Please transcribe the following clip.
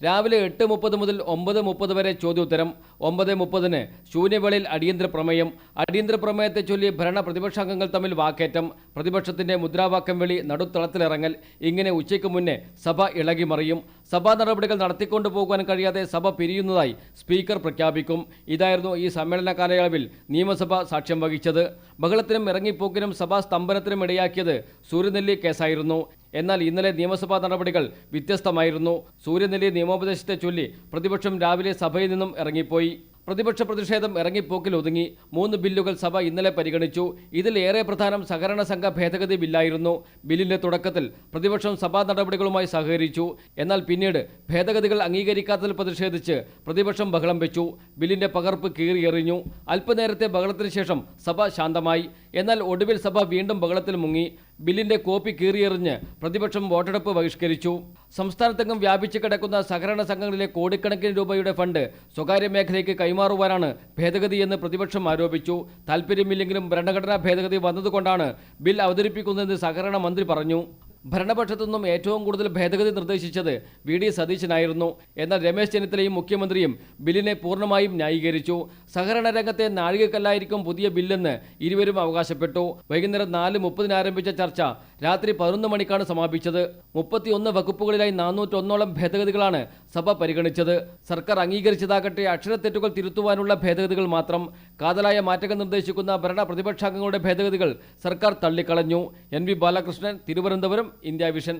രാവിലെ എട്ട് മുപ്പത് മുതൽ ഒമ്പത് മുപ്പത് വരെ ചോദ്യോത്തരം ഒമ്പത് മുപ്പതിന് ശൂന്യവേളയിൽ അടിയന്തര പ്രമേയം അടിയന്തര പ്രമേയത്തെ ചൊല്ലി ഭരണ പ്രതിപക്ഷാംഗങ്ങൾ തമ്മിൽ വാക്കേറ്റം പ്രതിപക്ഷത്തിന്റെ മുദ്രാവാക്യം വിളി നടുത്തളത്തിലിറങ്ങൽ ഇങ്ങനെ ഉച്ചയ്ക്ക് മുന്നേ സഭ ഇളകി മറിയും സഭാ നടപടികൾ നടത്തിക്കൊണ്ടു പോകാൻ കഴിയാതെ സഭ പിരിയുന്നതായി സ്പീക്കർ പ്രഖ്യാപിക്കും. ഇതായിരുന്നു ഈ സമ്മേളന കാലയളവിൽ നിയമസഭ സാക്ഷ്യം വഹിച്ചത്. ബഹളത്തിനും ഇറങ്ങിപ്പോക്കിനും സഭാ സ്തംഭനത്തിനും ഇടയാക്കിയത് സൂര്യനെല്ലി കേസായിരുന്നു. എന്നാൽ ഇന്നലെ നിയമസഭാ നടപടികൾ വ്യത്യസ്തമായിരുന്നു. സൂര്യനെല്ലി നിയമോപദേശത്തെ ചൊല്ലി പ്രതിപക്ഷം രാവിലെ സഭയിൽ നിന്നും ഇറങ്ങിപ്പോയി. പ്രതിപക്ഷ പ്രതിഷേധം ഇറങ്ങിപ്പോക്കിൽ ഒതുങ്ങി മൂന്ന് ബില്ലുകൾ സഭ ഇന്നലെ പരിഗണിച്ചു. ഇതിൽ ഏറെ പ്രധാനം സഹകരണ സംഘ ഭേദഗതി ബില്ലായിരുന്നു. ബില്ലിന്റെ തുടക്കത്തിൽ പ്രതിപക്ഷം സഭാ നടപടികളുമായി സഹകരിച്ചു. എന്നാൽ പിന്നീട് ഭേദഗതികൾ അംഗീകരിക്കാത്തതിൽ പ്രതിഷേധിച്ച് പ്രതിപക്ഷം ബഹളം വെച്ചു ബില്ലിന്റെ പകർപ്പ് കീറിയെറിഞ്ഞു. അല്പനേരത്തെ ബഹളത്തിന് ശേഷം സഭ ശാന്തമായി. എന്നാൽ ഒടുവിൽ സഭ വീണ്ടും ബഹളത്തിൽ മുങ്ങി. ബില്ലിന്റെ കോപ്പി കീറിയെറിഞ്ഞ് പ്രതിപക്ഷം വോട്ടെടുപ്പ് ബഹിഷ്കരിച്ചു. സംസ്ഥാനത്തെങ്ങും വ്യാപിച്ചു കിടക്കുന്ന സഹകരണ സംഘങ്ങളിലെ കോടിക്കണക്കിന് രൂപയുടെ ഫണ്ട് സ്വകാര്യ മേഖലയ്ക്ക് കൈമാറുവാനാണ് ഭേദഗതിയെന്ന് പ്രതിപക്ഷം ആരോപിച്ചു. താൽപ്പര്യമില്ലെങ്കിലും ഭരണഘടനാ ഭേദഗതി വന്നതുകൊണ്ടാണ് ബിൽ അവതരിപ്പിക്കുന്നതെന്ന് സഹകരണ മന്ത്രി പറഞ്ഞു. ഭരണപക്ഷത്തുനിന്നും ഏറ്റവും കൂടുതൽ ഭേദഗതി നിർദ്ദേശിച്ചത് വി ഡി സതീശനായിരുന്നു. എന്നാൽ രമേശ് ചെന്നിത്തലയും മുഖ്യമന്ത്രിയും ബില്ലിനെ പൂർണമായും ന്യായീകരിച്ചു. സഹകരണ രംഗത്തെ നാഴികക്കല്ലായിരിക്കും പുതിയ ബില്ലെന്ന് ഇരുവരും അവകാശപ്പെട്ടു. വൈകുന്നേരം നാല് മുപ്പതിന് ആരംഭിച്ച ചർച്ച രാത്രി പതിനൊന്ന് മണിക്കാണ് സമാപിച്ചത്. മുപ്പത്തിയൊന്ന് വകുപ്പുകളിലായി നാനൂറ്റൊന്നോളം ഭേദഗതികളാണ് സഭ പരിഗണിച്ചത്. സർക്കാർ അംഗീകരിച്ചതാകട്ടെ അക്ഷരത്തെറ്റുകൾ തിരുത്തുവാനുള്ള ഭേദഗതികൾ മാത്രം. കാതലായ മാറ്റങ്ങൾ നിർദ്ദേശിക്കുന്ന ഭരണ പ്രതിപക്ഷാംഗങ്ങളുടെ ഭേദഗതികൾ സർക്കാർ തള്ളിക്കളഞ്ഞു. N V Balakrishnan Thiruvananthapuram India Vision